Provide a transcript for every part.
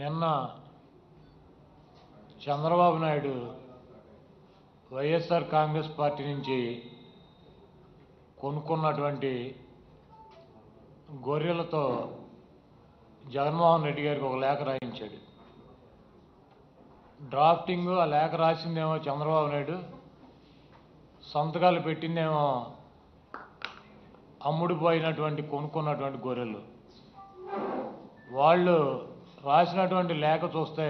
నిన్న Chandrababu Naidu YSR Congress party నుంచి కొనుక్కున్నటువంటి గొర్రెలతో జగన్మోహన్ రెడ్డి గారికి ఒక లేఖ రాయించాడు. డ్రాఫ్టింగ్ ఆ లేఖ రాసిందేమో చంద్రబాబు నాయుడు సంతకాలు పెట్టిందేమో అమ్ముడుపోయినటువంటి కొనుక్కున్నటువంటి గొర్రెలు. వాళ్ళు రాసినటువంటి లేఖ చూస్తే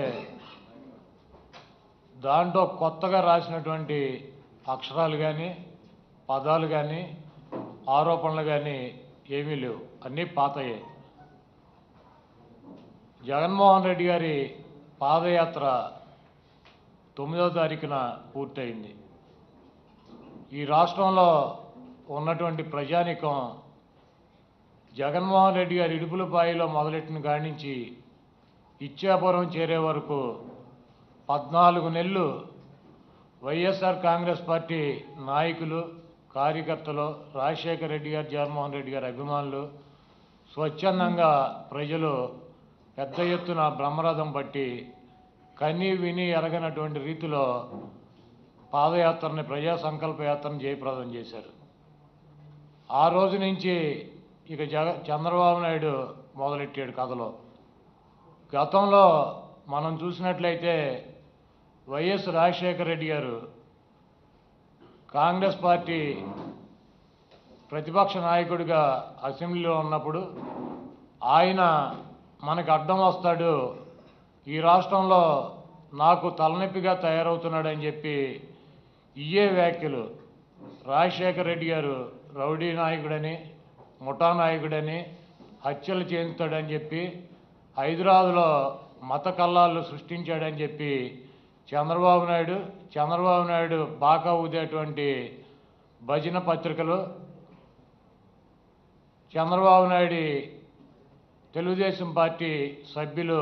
దాంట్లో కొత్తగా రాసినటువంటి అక్షరాలు కానీ పదాలు కానీ ఆరోపణలు కానీ ఏమీ లేవు. అన్నీ పాతయే. జగన్మోహన్ రెడ్డి గారి పాదయాత్ర తొమ్మిదవ తారీఖున పూర్తయింది. ఈ రాష్ట్రంలో ఉన్నటువంటి ప్రజానికం జగన్మోహన్ రెడ్డి గారి ఇడుపులపాయిలో మొదలెట్టిన కాడి నుంచి ఇచ్చాపురం చేరే వరకు పద్నాలుగు నెలలు వైఎస్ఆర్ కాంగ్రెస్ పార్టీ నాయకులు కార్యకర్తలు రాజశేఖర రెడ్డి గారు జగన్మోహన్ రెడ్డి గారి అభిమానులు స్వచ్ఛందంగా ప్రజలు పెద్ద ఎత్తున బ్రహ్మరథం పట్టి కని విని ఎరగనటువంటి రీతిలో పాదయాత్రని ప్రజా సంకల్ప యాత్రను జయప్రదం చేశారు. ఆ రోజు నుంచి ఇక జగ చంద్రబాబు నాయుడు మొదలెట్టాడు కథలో. గతంలో మనం చూసినట్లయితే వైఎస్ రాజశేఖర రెడ్డి గారు కాంగ్రెస్ పార్టీ ప్రతిపక్ష నాయకుడిగా అసెంబ్లీలో ఉన్నప్పుడు ఆయన మనకు అడ్డం వస్తాడు ఈ రాష్ట్రంలో నాకు తలనొప్పిగా తయారవుతున్నాడని చెప్పి ఇయే వ్యాఖ్యలు రాజశేఖర రెడ్డి గారు రౌడీ నాయకుడని ముఠా నాయకుడని హత్యలు చేస్తాడని చెప్పి హైదరాబాద్లో మత కల్లాలు సృష్టించాడని చెప్పి చంద్రబాబు నాయుడు చంద్రబాబు నాయుడు బాగా ఊదేటువంటి భజన పత్రికలు చంద్రబాబు నాయుడు తెలుగుదేశం పార్టీ సభ్యులు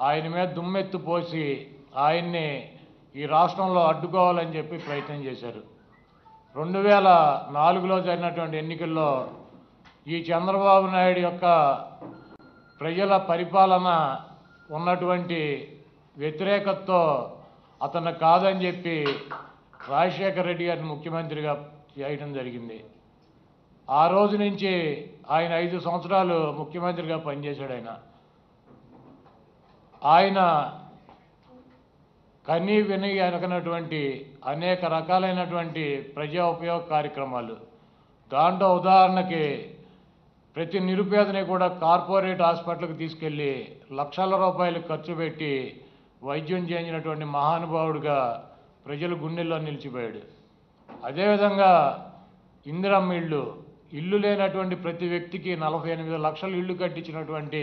ఆయన మీద దుమ్మెత్తు పోసి ఆయన్ని ఈ రాష్ట్రంలో అడ్డుకోవాలని చెప్పి ప్రయత్నం చేశారు. రెండు వేల నాలుగులో జరిగినటువంటి ఎన్నికల్లో ఈ చంద్రబాబు నాయుడు యొక్క ప్రజల పరిపాలన ఉన్నటువంటి వ్యతిరేకతతో అతను కాదని చెప్పి రాజశేఖర రెడ్డి గారిని ముఖ్యమంత్రిగా చేయడం జరిగింది. ఆ రోజు నుంచి ఆయన ఐదు సంవత్సరాలు ముఖ్యమంత్రిగా పనిచేశాడు ఆయన. ఆయన కనీ విని అనుకున్నటువంటి అనేక రకాలైనటువంటి ప్రజా ఉపయోగ కార్యక్రమాలు. దాంట్లో ఉదాహరణకి ప్రతి నిరుపేదని కూడా కార్పొరేట్ హాస్పిటల్కి తీసుకెళ్ళి లక్షల రూపాయలు ఖర్చు పెట్టి వైద్యం చేయించినటువంటి మహానుభావుడిగా ప్రజలు గుండెల్లో నిలిచిపోయాడు. అదేవిధంగా ఇందిరమ్మ ఇళ్ళు ఇల్లు లేనటువంటి ప్రతి వ్యక్తికి నలభై ఎనిమిది లక్షలు ఇల్లు కట్టించినటువంటి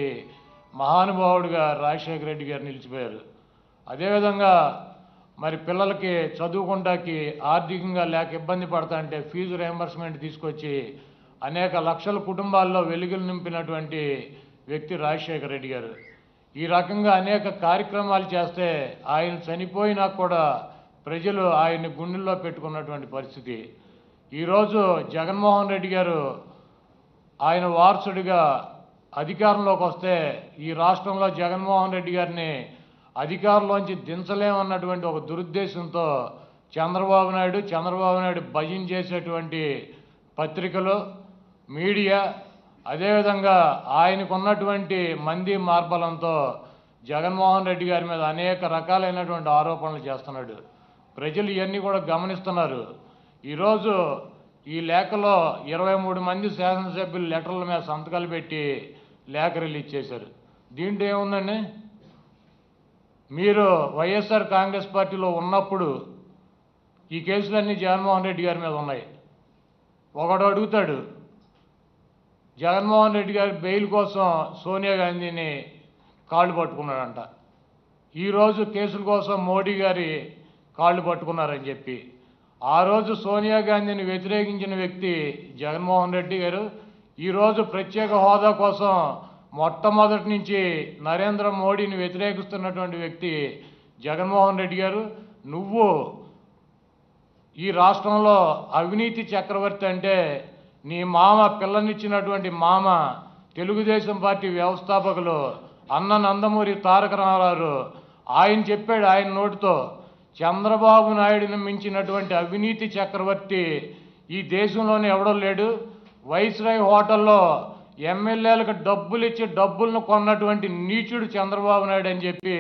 మహానుభావుడిగా రాజశేఖర రెడ్డి గారు నిలిచిపోయారు. అదేవిధంగా మరి పిల్లలకి చదువుకుంటాకి ఆర్థికంగా లేక ఇబ్బంది పడతా అంటే ఫీజు రియంబర్స్మెంట్ తీసుకొచ్చి అనేక లక్షల కుటుంబాల్లో వెలుగులు నింపినటువంటి వ్యక్తి రాజశేఖర రెడ్డి గారు. ఈ రకంగా అనేక కార్యక్రమాలు చేస్తే ఆయన చనిపోయినా కూడా ప్రజలు ఆయన్ని గుండెల్లో పెట్టుకున్నటువంటి పరిస్థితి. ఈరోజు జగన్మోహన్ రెడ్డి గారు ఆయన వారసుడిగా అధికారంలోకి వస్తే ఈ రాష్ట్రంలో జగన్మోహన్ రెడ్డి గారిని అధికారంలోంచి దించలేమన్నటువంటి ఒక దురుద్దేశంతో చంద్రబాబు నాయుడు చంద్రబాబు నాయుడు భజన చేసేటువంటి పత్రికలు మీడియా అదేవిధంగా ఆయనకున్నటువంటి మంది మార్బలంతో జగన్మోహన్ రెడ్డి గారి మీద అనేక రకాలైనటువంటి ఆరోపణలు చేస్తున్నాడు. ప్రజలు ఇవన్నీ కూడా గమనిస్తున్నారు. ఈరోజు ఈ లేఖలో ఇరవై మూడు మంది శాసనసభ్యులు లెటర్ల మీద సంతకాలు పెట్టి లేఖ రిలీజ్ చేశారు. దీంట్లో ఏముందండి? మీరు వైఎస్ఆర్ కాంగ్రెస్ పార్టీలో ఉన్నప్పుడు ఈ కేసులన్నీ జగన్మోహన్ రెడ్డి గారి మీద ఉన్నాయి. ఒకడు అడుగుతాడు జగన్మోహన్ రెడ్డి గారి బెయిల్ కోసం సోనియా గాంధీని కాళ్ళు పట్టుకున్నాడంట. ఈరోజు కేసుల కోసం మోడీ గారి కాళ్ళు పట్టుకున్నారని చెప్పి. ఆ రోజు సోనియా గాంధీని వ్యతిరేకించిన వ్యక్తి జగన్మోహన్ రెడ్డి గారు. ఈరోజు ప్రత్యేక హోదా కోసం మొట్టమొదటి నుంచి నరేంద్ర మోడీని వ్యతిరేకిస్తున్నటువంటి వ్యక్తి జగన్మోహన్ రెడ్డి గారు. నువ్వు ఈ రాష్ట్రంలో అవినీతి చక్రవర్తి అంటే నీ మామ పిల్లనిచ్చినటువంటి మామ తెలుగుదేశం పార్టీ వ్యవస్థాపకులు అన్న నందమూరి తారక రామారావు ఆయన చెప్పాడు ఆయన నోటితో చంద్రబాబు నాయుడిని మించినటువంటి అవినీతి చక్రవర్తి ఈ దేశంలోనే ఎవడో లేడు. వైస్రాయ్ హోటల్లో ఎమ్మెల్యేలకు డబ్బులు ఇచ్చి డబ్బులను కొన్నటువంటి నీచుడు చంద్రబాబు నాయుడు అని చెప్పి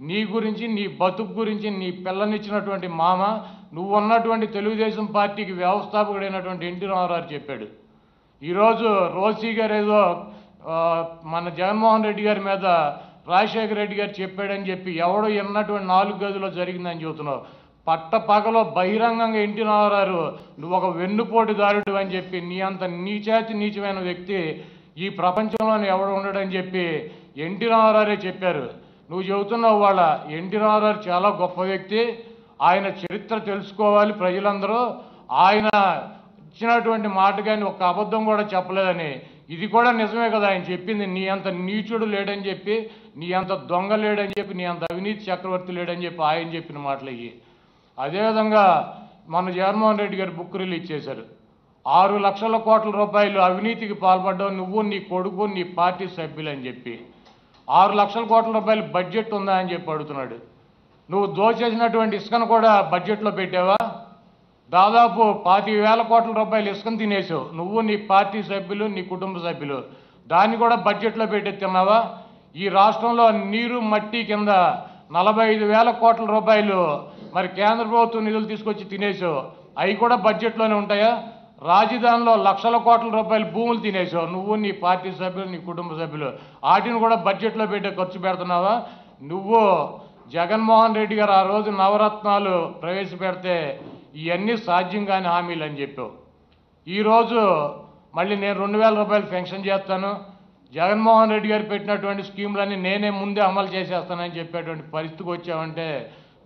నీ గురించి నీ బతుకు గురించి నీ పిల్లనిచ్చినటువంటి మామ నువ్వు ఉన్నటువంటి తెలుగుదేశం పార్టీకి వ్యవస్థాపకుడైనటువంటి ఎన్టీ రామారావు చెప్పాడు. ఈరోజు రోసీ గారు ఏదో మన జగన్మోహన్ రెడ్డి గారి మీద రాజశేఖర రెడ్డి గారు చెప్పాడని చెప్పి ఎవడో ఎన్నటువంటి నాలుగు గదిలో జరిగిందని చెబుతున్నావు. పట్ట పగలో బహిరంగంగా ఎన్టీ రామారావు నువ్వు ఒక వెన్నుపోటుదారుడు అని చెప్పి నీ అంత నీచాతి నీచమైన వ్యక్తి ఈ ప్రపంచంలోనే ఎవడు ఉండడని చెప్పి ఎన్టీ రామారావే చెప్పారు. నువ్వు చెబుతున్నావు వాళ్ళ ఎన్టీ రామారావు చాలా గొప్ప వ్యక్తి. ఆయన చరిత్ర తెలుసుకోవాలి ప్రజలందరూ. ఆయన ఇచ్చినటువంటి మాట కానీ ఒక అబద్ధం కూడా చెప్పలేదని. ఇది కూడా నిజమే కదా ఆయన చెప్పింది. నీ అంత నీచుడు లేడని చెప్పి నీ అంత దొంగ లేడని చెప్పి నీ అంత అవినీతి చక్రవర్తి లేడని చెప్పి ఆయన చెప్పిన మాటలు ఇవి అదేవిధంగా మన జగన్మోహన్ రెడ్డి గారు బుక్ రిలీజ్ చేశారు. ఆరు లక్షల కోట్ల రూపాయలు అవినీతికి పాల్పడ్డావు నువ్వు నీ కొడుకు నీ పార్టీ సభ్యులు అని చెప్పి. ఆరు లక్షల కోట్ల రూపాయలు బడ్జెట్ ఉందా అని చెప్పి అడుగుతున్నాడు. నువ్వు దోచేసినటువంటి ఇసుకను కూడా బడ్జెట్లో పెట్టావా? దాదాపు పాతి వేల కోట్ల రూపాయలు ఇసుకను తినేసావు. నువ్వు నీ పార్టీ సభ్యులు నీ కుటుంబ సభ్యులు. దాన్ని కూడా బడ్జెట్లో పెట్టి తిన్నావా? ఈ రాష్ట్రంలో నీరు మట్టి కింద నలభై ఐదు వేల కోట్ల రూపాయలు మరి కేంద్ర ప్రభుత్వం నిధులు తీసుకొచ్చి తినేసావు. అవి కూడా బడ్జెట్లోనే ఉంటాయా? రాజధానిలో లక్షల కోట్ల రూపాయలు భూములు తినేసావు. నువ్వు నీ పార్టీ సభ్యులు నీ కుటుంబ సభ్యులు. వాటిని కూడా బడ్జెట్లో పెట్టే ఖర్చు పెడుతున్నావా? నువ్వు జగన్మోహన్ రెడ్డి గారు ఆ రోజు నవరత్నాలు ప్రవేశపెడితే ఇవన్నీ సాధ్యం కాని హామీలు అని చెప్పావు. ఈరోజు మళ్ళీ నేను రెండు వేల రూపాయలు పెన్షన్ చేస్తాను. జగన్మోహన్ రెడ్డి గారు పెట్టినటువంటి స్కీములన్నీ నేనే ముందే అమలు చేసేస్తానని చెప్పేటువంటి పరిస్థితికి వచ్చామంటే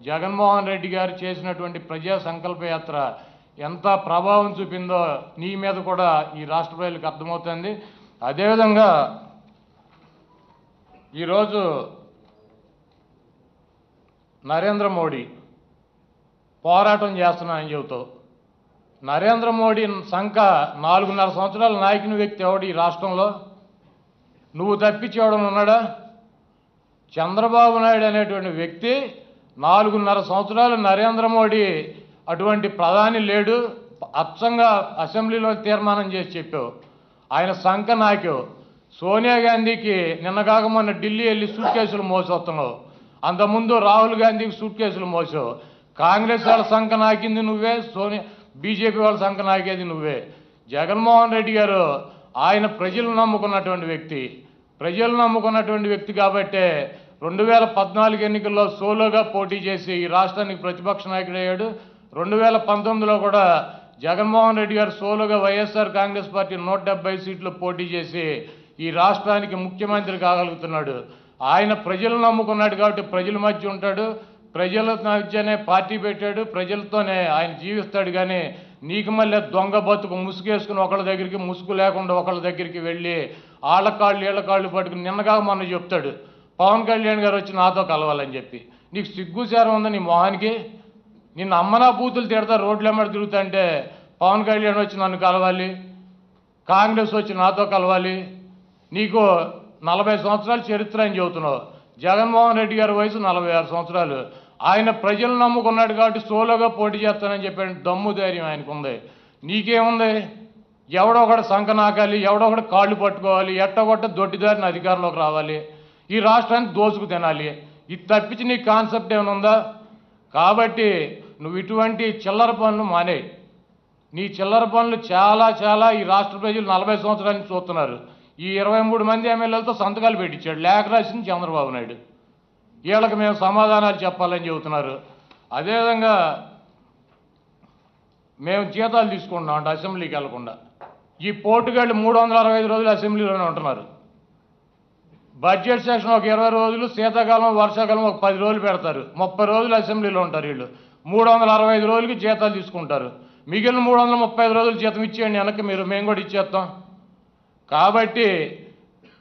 జగన్మోహన్ రెడ్డి గారు చేసినటువంటి ప్రజా సంకల్పయాత్ర ఎంత ప్రభావం చూపిందో నీ మీద కూడా ఈ రాష్ట్ర ప్రజలకు అర్థమవుతుంది. అదేవిధంగా ఈరోజు నరేంద్ర మోడీ పోరాటం చేస్తున్నానని చెబుతూ నరేంద్ర మోడీ సంఖ నాలుగున్నర సంవత్సరాల నాయకుని వ్యక్తి ఎవడు ఈ రాష్ట్రంలో? నువ్వు తప్పించేవడం ఉన్నాడా? చంద్రబాబు నాయుడు అనేటువంటి వ్యక్తి నాలుగున్నర సంవత్సరాలు నరేంద్ర మోడీ అటువంటి ప్రధాని లేడు అచ్చంగా అసెంబ్లీలో తీర్మానం చేసి చెప్పావు. ఆయన సంఖ నాకావు సోనియా గాంధీకి నిన్నగాక మొన్న ఢిల్లీ వెళ్ళి సూట్ కేసులు మోసొస్తున్నావు. అంతకుముందు రాహుల్ గాంధీకి సూట్ కేసులు మోసావు. కాంగ్రెస్ వాళ్ళ సంఖ నాకింది నువ్వే సోనియా బీజేపీ వాళ్ళ సంఖ నాకేది నువ్వే. జగన్మోహన్ రెడ్డి గారు ఆయన ప్రజలు నమ్ముకున్నటువంటి వ్యక్తి. ప్రజలు నమ్ముకున్నటువంటి వ్యక్తి కాబట్టే రెండు వేల పద్నాలుగు ఎన్నికల్లో సోలోగా పోటీ చేసి ఈ రాష్ట్రానికి ప్రతిపక్ష నాయకుడు అయ్యాడు. రెండు వేల పంతొమ్మిదిలో కూడా జగన్మోహన్ రెడ్డి గారు సోలోగా వైఎస్ఆర్ కాంగ్రెస్ పార్టీ నూట డెబ్బై సీట్లు పోటీ చేసి ఈ రాష్ట్రానికి ముఖ్యమంత్రి కాగలుగుతున్నాడు. ఆయన ప్రజలు నమ్ముకున్నాడు కాబట్టి ప్రజల మధ్య ఉంటాడు. ప్రజల మధ్యనే పార్టీ పెట్టాడు. ప్రజలతోనే ఆయన జీవిస్తాడు కానీ నీకు మళ్ళీ దొంగ బతుకు ముసుగేసుకుని ఒకళ్ళ దగ్గరికి ముసుగు లేకుండా ఒకళ్ళ దగ్గరికి వెళ్ళి ఆళ్ళ కాళ్ళు ఈళ్ళ కాళ్ళు పట్టుకుని నిన్నగా మొన్న చెప్తాడు పవన్ కళ్యాణ్ గారు వచ్చి నాతో కలవాలని చెప్పి. నీకు సిగ్గుచారం ఉందా నీ మొహానికి? నిన్ను అమ్మనా బూతులు తిడతా రోడ్లు ఎమ్మడి తిరుగుతుంటే పవన్ కళ్యాణ్ వచ్చి నన్ను కలవాలి కాంగ్రెస్ వచ్చి నాతో కలవాలి. నీకు నలభై సంవత్సరాలు చరిత్ర అని చెబుతున్నావు. జగన్మోహన్ రెడ్డి గారి వయసు నలభై ఆరు సంవత్సరాలు. ఆయన ప్రజలు నమ్ముకున్నాడు కాబట్టి సోలోగా పోటీ చేస్తానని చెప్పాడు. దమ్ము ధైర్యం ఆయనకు ఉంది నీకేముంది? ఎవడో ఒకటి సంఖ నాకాలి ఎవడో ఒకటి కాళ్ళు పట్టుకోవాలి ఎట్టగొట్ట దొడ్డిదారిని అధికారంలోకి రావాలి. ఈ రాష్ట్రాన్ని దోసుకు తినాలి. ఇది తప్పించి నీ కాన్సెప్ట్ ఏమైనా ఉందా? కాబట్టి నువ్వు ఇటువంటి చిల్లర పనులు మానే నీ చిల్లర పనులు చాలా చాలా ఈ రాష్ట్ర ప్రజలు నలభై సంవత్సరాల నుంచి చూస్తున్నారు. ఈ ఇరవై మూడు మంది ఎమ్మెల్యేలతో సంతకాలు పెట్టించాడు. లేఖ రాసింది చంద్రబాబు నాయుడు. వీళ్ళకి మేము సమాధానాలు చెప్పాలని చెబుతున్నారు. అదేవిధంగా మేము జీతాలు తీసుకుంటున్నాం అంటే అసెంబ్లీకి వెళ్ళకుండా. ఈ పోటుగాళ్ళు మూడు వందల అరవై ఐదు రోజులు అసెంబ్లీలోనే ఉంటున్నారు. బడ్జెట్ సెషన్ ఒక ఇరవై రోజులు శీతాకాలం వర్షాకాలం ఒక పది రోజులు పెడతారు. ముప్పై రోజులు అసెంబ్లీలో ఉంటారు వీళ్ళు. మూడు వందల అరవై ఐదు రోజులకి జీతాలు తీసుకుంటారు. మిగిలిన మూడు వందల ముప్పై ఐదు రోజులు జీతం ఇచ్చేయండి వెనక్కి మీరు. మేము కూడా ఇచ్చేస్తాం. కాబట్టి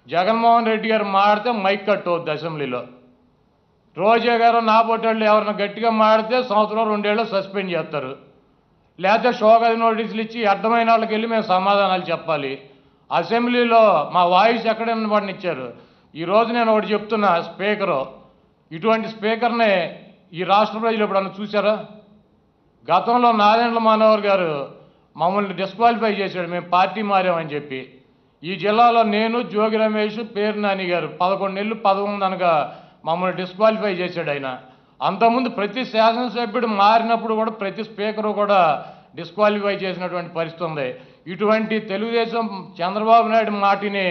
జగన్మోహన్ రెడ్డి గారు మాడితే మైక్ కట్టవద్దు అసెంబ్లీలో. రోజా గారు నా పొట్టోళ్ళు ఎవరైనా గట్టిగా మాడితే సంవత్సరం రెండేళ్ళు సస్పెండ్ చేస్తారు. లేకపోతే షోగది నోటీసులు ఇచ్చి అర్థమైన వాళ్ళకి వెళ్ళి మేము సమాధానాలు చెప్పాలి. అసెంబ్లీలో మా వాయిస్ ఎక్కడైనా వాడిని ఇచ్చారు? ఈరోజు నేను ఒకటి చెప్తున్నా స్పీకరు. ఇటువంటి స్పీకర్ని ఈ రాష్ట్ర ప్రజలు ఎప్పుడన్నా చూసారా గతంలో నారాయణ మానవర్ గారు మమ్మల్ని డిస్క్వాలిఫై చేశాడు మేము పార్టీ మారామని చెప్పి. ఈ జిల్లాలో నేను జోగి రమేష్ పేరు నాని గారు. పదకొండు నెలలు పదకొండు అనగా మమ్మల్ని డిస్క్వాలిఫై చేశాడు ఆయన. అంతకుముందు ప్రతి శాసనసభ్యుడు మారినప్పుడు కూడా ప్రతి స్పీకరు కూడా డిస్క్వాలిఫై చేసినటువంటి పరిస్థితి ఉంది. ఇటువంటి తెలుగుదేశం చంద్రబాబు నాయుడు మాటిని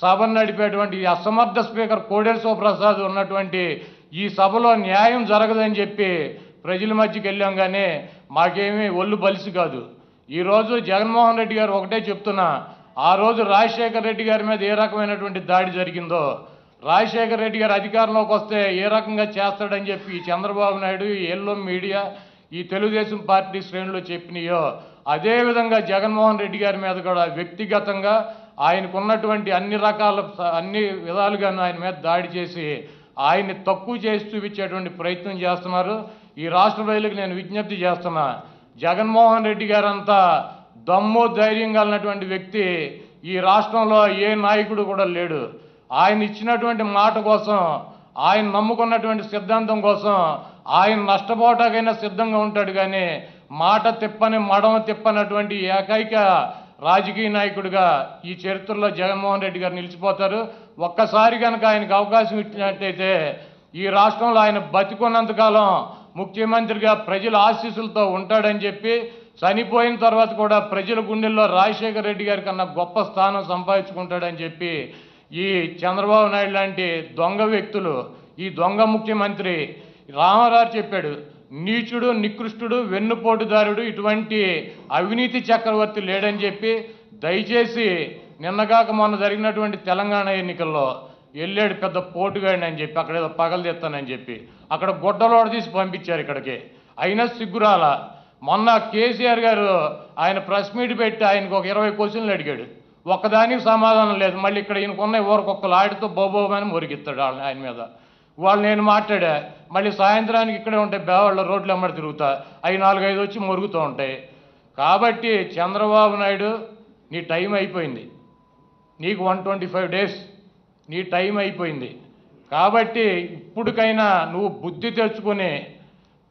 సభను నడిపేటువంటి అసమర్థ స్పీకర్ కోడేరు సుప్రసాద్ ఉన్నటువంటి ఈ సభలో న్యాయం జరగదని చెప్పి ప్రజల మధ్యకి వెళ్ళాం కానీ మాకేమీ ఒళ్ళు బలిసి కాదు. ఈరోజు జగన్మోహన్ రెడ్డి గారు ఒకటే చెప్తున్నా ఆ రోజు రాజశేఖర్ రెడ్డి గారి మీద ఏ రకమైనటువంటి దాడి జరిగిందో రాజశేఖర్ రెడ్డి గారు అధికారంలోకి వస్తే ఏ రకంగా చేస్తాడని చెప్పి చంద్రబాబు నాయుడు ఈ ఎల్లో మీడియా ఈ తెలుగుదేశం పార్టీ శ్రేణులు చెప్పినాయో అదేవిధంగా జగన్మోహన్ రెడ్డి గారి మీద కూడా వ్యక్తిగతంగా ఆయనకున్నటువంటి అన్ని రకాల అన్ని విధాలుగాను ఆయన మీద దాడి చేసి ఆయన్ని తక్కువ చేసి చూపించేటువంటి ప్రయత్నం చేస్తున్నారు. ఈ రాష్ట్ర ప్రజలకు నేను విజ్ఞప్తి చేస్తున్నా జగన్మోహన్ రెడ్డి గారంతా దమ్ము ధైర్యం కలిగినటువంటి వ్యక్తి ఈ రాష్ట్రంలో ఏ నాయకుడు కూడా లేడు. ఆయన ఇచ్చినటువంటి మాట కోసం ఆయన నమ్ముకున్నటువంటి సిద్ధాంతం కోసం ఆయన నష్టపోవటాకైనా సిద్ధంగా ఉంటాడు కానీ మాట తిప్పని మడమ తిప్పనటువంటి ఏకైక రాజకీయ నాయకుడిగా ఈ చరిత్రలో జగన్మోహన్ రెడ్డి గారు నిలిచిపోతారు. ఒక్కసారి కనుక ఆయనకు అవకాశం ఇచ్చినట్టయితే ఈ రాష్ట్రంలో ఆయన బతికున్నంతకాలం ముఖ్యమంత్రిగా ప్రజల ఆశీస్సులతో ఉంటాడని చెప్పి చనిపోయిన తర్వాత కూడా ప్రజల గుండెల్లో రాజశేఖర రెడ్డి గారి కన్నా గొప్ప స్థానం సంపాదించుకుంటాడని చెప్పి ఈ చంద్రబాబు నాయుడు లాంటి దొంగ వ్యక్తులు ఈ దొంగ ముఖ్యమంత్రి రామారావు చెప్పాడు నీచుడు నికృష్టుడు వెన్నుపోటుదారుడు ఇటువంటి అవినీతి చక్రవర్తి లేడని చెప్పి దయచేసి నిన్నగాక మొన్న జరిగినటువంటి తెలంగాణ ఎన్నికల్లో వెళ్ళాడు పెద్ద పోటుగాడిని అని చెప్పి అక్కడ ఏదో పగలు తెస్తానని చెప్పి అక్కడ గుడ్డలోడ తీసి పంపించారు ఇక్కడికి. అయినా సిగ్గురాల? మొన్న కేసీఆర్ గారు ఆయన ప్రెస్ మీట్ పెట్టి ఆయనకు ఒక ఇరవై క్వశ్చన్లు అడిగాడు. ఒక్కదానికి సమాధానం లేదు. మళ్ళీ ఇక్కడ ఈయనకున్న ఊరకొక్కలు ఆడితో బోబోమని మురిగిస్తాడు వాళ్ళని ఆయన మీద. వాళ్ళు నేను మాట్లాడా మళ్ళీ సాయంత్రానికి ఇక్కడే ఉంటాయి బేవాళ్ళ రోడ్లు ఎమ్మడి తిరుగుతా. అవి నాలుగైదు వచ్చి మురుగుతూ ఉంటాయి. కాబట్టి చంద్రబాబు నాయుడు నీ టైం అయిపోయింది. నీకు వన్ ట్వంటీ ఫైవ్ డేస్. నీ టైం అయిపోయింది. కాబట్టి ఇప్పటికైనా నువ్వు బుద్ధి తెచ్చుకొని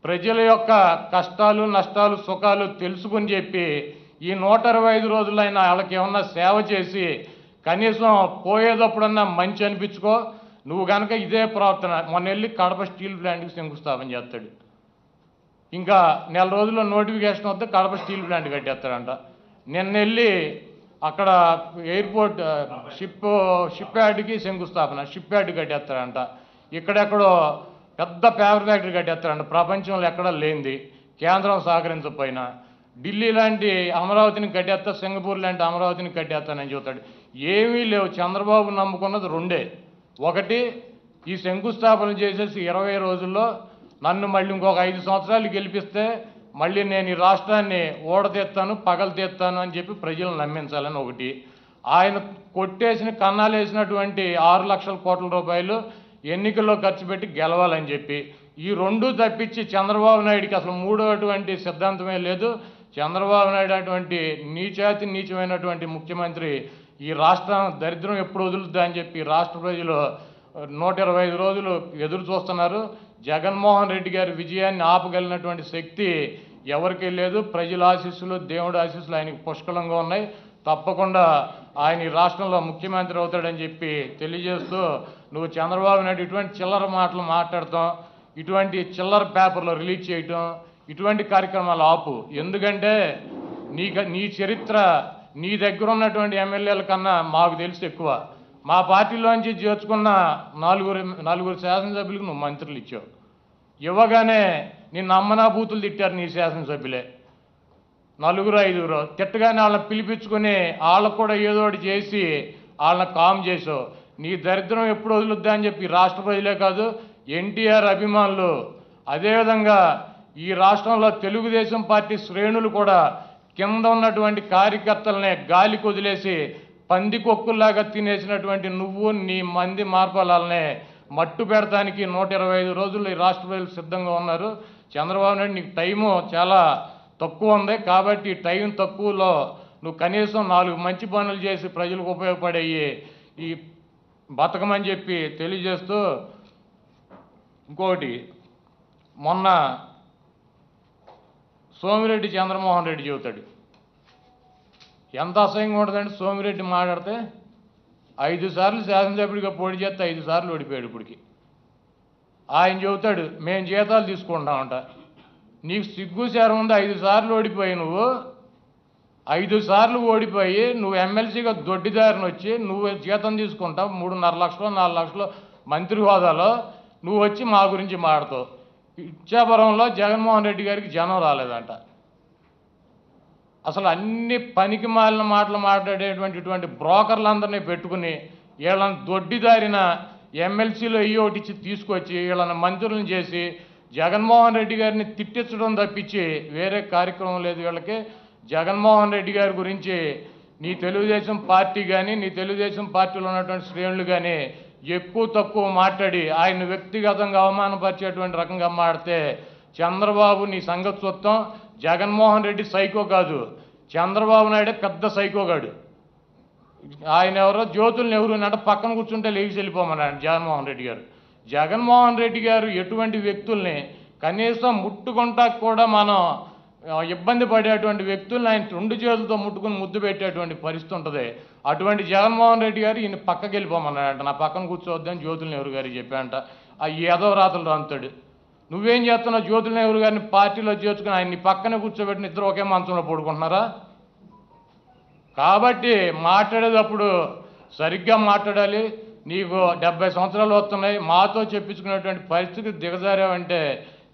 ప్రజల యొక్క కష్టాలు నష్టాలు సుఖాలు తెలుసుకుని చెప్పి ఈ నూట ఇరవై ఐదు రోజులైనా వాళ్ళకి ఏమన్నా సేవ చేసి కనీసం పోయేటప్పుడన్నా మంచి అనిపించుకో. నువ్వు కనుక ఇదే ప్రవర్తన మొన్న వెళ్ళి కడప స్టీల్ ప్లాంట్కి శంకుస్థాపన చేస్తాడు. ఇంకా నెల రోజుల్లో నోటిఫికేషన్ వస్తే కడప స్టీల్ ప్లాంట్ కట్టేస్తాడంట. నిన్న వెళ్ళి అక్కడ ఎయిర్పోర్ట్ షిప్ షిప్ యార్డ్కి శంకుస్థాపన షిప్ యార్డ్ కట్టేస్తాడంట. ఇక్కడెక్కడో పెద్ద పేపర్ ఫ్యాక్టరీ కట్టేస్తారండి ప్రపంచంలో ఎక్కడా లేనిది. కేంద్రం సహకరించకపోయినా. ఢిల్లీ లాంటి అమరావతిని కట్టేస్తా సింగపూర్ లాంటి అమరావతిని కట్టేస్తానని చెబుతాడు. ఏమీ లేవు. చంద్రబాబు నమ్ముకున్నది రెండే. ఒకటి ఈ శంకుస్థాపన చేసేసి ఇరవై రోజుల్లో నన్ను మళ్ళీ ఇంకొక ఐదు సంవత్సరాలు గెలిపిస్తే మళ్ళీ నేను ఈ రాష్ట్రాన్ని ఓడతీస్తాను పగలు తీస్తాను అని చెప్పి ప్రజలను నమ్మించాలని ఒకటి. ఆయన కొట్టేసిన కన్నాలేసినటువంటి ఆరు లక్షల కోట్ల రూపాయలు ఎన్నికల్లో ఖర్చు పెట్టి గెలవాలని చెప్పి. ఈ రెండు తప్పించి చంద్రబాబు నాయుడికి అసలు మూడోటువంటి సిద్ధాంతమే లేదు. చంద్రబాబు నాయుడు అటువంటి నీచాతి నీచమైనటువంటి ముఖ్యమంత్రి ఈ రాష్ట్రం దరిద్రం ఎప్పుడు వదులుద్దా అని చెప్పి రాష్ట్ర ప్రజలు నూట ఇరవై ఐదు రోజులు ఎదురు చూస్తున్నారు. జగన్మోహన్ రెడ్డి గారి విజయాన్ని ఆపగలిగినటువంటి శక్తి ఎవరికీ లేదు. ప్రజల ఆశీస్సులు దేవుడి ఆశీస్సులు ఆయనకు పుష్కలంగా ఉన్నాయి. తప్పకుండా ఆయన ఈ రాష్ట్రంలో ముఖ్యమంత్రి అవుతాడని చెప్పి తెలియజేస్తూ నువ్వు చంద్రబాబు నాయుడు ఇటువంటి చిల్లర మాటలు మాట్లాడటం ఇటువంటి చిల్లర పేపర్లు రిలీజ్ చేయటం ఇటువంటి కార్యక్రమాలు ఆపు. ఎందుకంటే నీ నీ చరిత్ర నీ దగ్గర ఉన్నటువంటి ఎమ్మెల్యేల కన్నా మాకు తెలిసి ఎక్కువ. మా పార్టీలోంచి చేర్చుకున్న నలుగురు నలుగురు శాసనసభ్యులకు నువ్వు మంత్రులు ఇచ్చావు. ఇవ్వగానే నిన్ను అమ్మనా బూతులు తిట్టారు నీ శాసనసభ్యులే. నలుగురు ఐదుగురు. తిట్టగానే వాళ్ళని పిలిపించుకుని వాళ్ళకు కూడా ఏదో ఒకటి చేసి వాళ్ళని కామ్ చేసావు. నీ దరిద్రం ఎప్పుడు వదులుద్దా అని చెప్పి రాష్ట్ర ప్రజలే కాదు ఎన్టీఆర్ అభిమానులు. అదేవిధంగా ఈ రాష్ట్రంలో తెలుగుదేశం పార్టీ శ్రేణులు కూడా కింద ఉన్నటువంటి కార్యకర్తలనే గాలికి వదిలేసి పందికొక్కుల్లాగా తినేసినటువంటి నువ్వు నీ మంది మార్పాలనే మట్టు పెడతానికి నూట ఇరవై ఐదు రోజులు ఈ రాష్ట్ర ప్రజలు సిద్ధంగా ఉన్నారు. చంద్రబాబు నాయుడు నీకు టైము చాలా తక్కువ ఉంది కాబట్టి ఈ టైం తక్కువలో నువ్వు కనీసం నాలుగు మంచి పనులు చేసి ప్రజలకు ఉపయోగపడేవి ఈ బతకమని చెప్పి తెలియజేస్తూ ఇంకొకటి మొన్న సోమిరెడ్డి చంద్రమోహన్ రెడ్డి చెబుతాడు ఎంత అసహ్యంగా ఉంటుందండి సోమిరెడ్డి మాట్లాడితే ఐదు సార్లు శాసనసభ్యుడిగా పోటీ చేస్తే ఐదు సార్లు ఓడిపోయాడు ఇప్పటికి. ఆయన చెబుతాడు మేము జీతాలు తీసుకుంటామంట. నీకు సిగ్గు శారం ఉంది ఐదు సార్లు ఓడిపోయి నువ్వు. ఐదు సార్లు ఓడిపోయి నువ్వు ఎమ్మెల్సీగా దొడ్డిదారిని వచ్చి నువ్వు జీతం తీసుకుంటావు మూడున్నర లక్షలు నాలుగు లక్షలు మంత్రి హోదాలో నువ్వు వచ్చి మా గురించి మాడతావు ఇచ్చాపురంలో జగన్మోహన్ రెడ్డి గారికి జనం రాలేదంట. అసలు అన్ని పనికి మాలిన మాటలు మాట్లాడేటువంటి ఇటువంటి బ్రోకర్లందరినీ పెట్టుకుని వీళ్ళని దొడ్డిదారిన ఎమ్మెల్సీలో ఈ ఒకటి ఇచ్చి తీసుకొచ్చి వీళ్ళని మంత్రులను చేసి జగన్మోహన్ రెడ్డి గారిని తిట్టించడం తప్పించి వేరే కార్యక్రమం లేదు వీళ్ళకి. జగన్మోహన్ రెడ్డి గారి గురించి నీ తెలుగుదేశం పార్టీ కానీ నీ తెలుగుదేశం పార్టీలో ఉన్నటువంటి శ్రేణులు కానీ ఎక్కువ తక్కువ మాట్లాడి ఆయన వ్యక్తిగతంగా అవమానపరిచేటువంటి రకంగా మాడితే చంద్రబాబు నీ సంగతి చూస్తాం జగన్మోహన్ రెడ్డి సైకో కాదు. చంద్రబాబు నాయుడే పెద్ద సైకోగాడు ఆయన ఎవరో జ్యోతులు ఎవరు అంటే పక్కన కూర్చుంటే లేచి వెళ్ళిపోమన్నాడు జగన్మోహన్ రెడ్డి గారు. జగన్మోహన్ రెడ్డి గారు ఎటువంటి వ్యక్తుల్ని కనీసం ముట్టుకుంటా కూడా మనం ఇబ్బంది పడేటువంటి వ్యక్తులను ఆయన రెండు చేతులతో ముట్టుకుని ముద్దు పెట్టేటువంటి పరిస్థితి ఉంటుంది. అటువంటి జగన్మోహన్ రెడ్డి గారు ఈయన పక్కకి వెళ్ళిపోమన్నాడంట. నా పక్కన కూర్చోవద్దని జ్యోతుల నెహ్రూ గారికి చెప్పాడంట. ఆ ఏదో రాతలు రాంతాడు నువ్వేం చేస్తున్నావు? జ్యోతుల నెహ్రూ గారిని పార్టీలో చేర్చుకుని ఆయన పక్కనే కూర్చోబెట్టిన ఇద్దరు ఒకే మంచంలో పడుకుంటున్నారా? కాబట్టి మాట్లాడేటప్పుడు సరిగ్గా మాట్లాడాలి. నీకు డెబ్బై సంవత్సరాలు వస్తున్నాయి. మాతో చెప్పించుకునేటువంటి పరిస్థితి దిగజారావంటే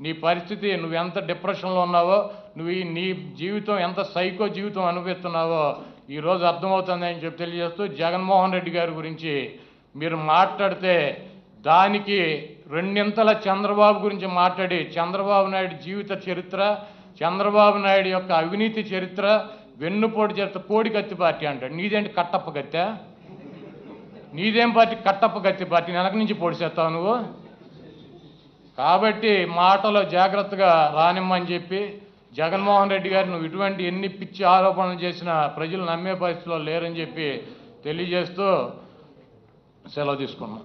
నీ పరిస్థితి నువ్వు ఎంత డిప్రెషన్లో ఉన్నావో నువ్వు నీ జీవితం ఎంత సైకో జీవితం అనుభవిస్తున్నావో ఈరోజు అర్థమవుతుంది అని చెప్పి తెలియజేస్తూ జగన్మోహన్ రెడ్డి గారి గురించి మీరు మాట్లాడితే దానికి రెండింతల చంద్రబాబు గురించి మాట్లాడి చంద్రబాబు నాయుడు జీవిత చరిత్ర చంద్రబాబు నాయుడు యొక్క అవినీతి చరిత్ర వెన్నుపోటు చరిత్ర కోడికత్తి పార్టీ అంటాడు. నీదేంటి కట్టప్ప కత్తే? నీదేం పార్టీ? కట్టప్ప కత్తి పార్టీ. వెనక నుంచి పొడిచేస్తావు నువ్వు? కాబట్టి మాటలో జాగ్రత్తగా రానిమ్మని చెప్పి జగన్మోహన్ రెడ్డి గారు నువ్వు ఇటువంటి ఎన్ని పిచ్చి ఆరోపణలు చేసినా ప్రజలు నమ్మే పరిస్థితిలో లేరని చెప్పి తెలియజేస్తూ సెలవు తీసుకున్నాం.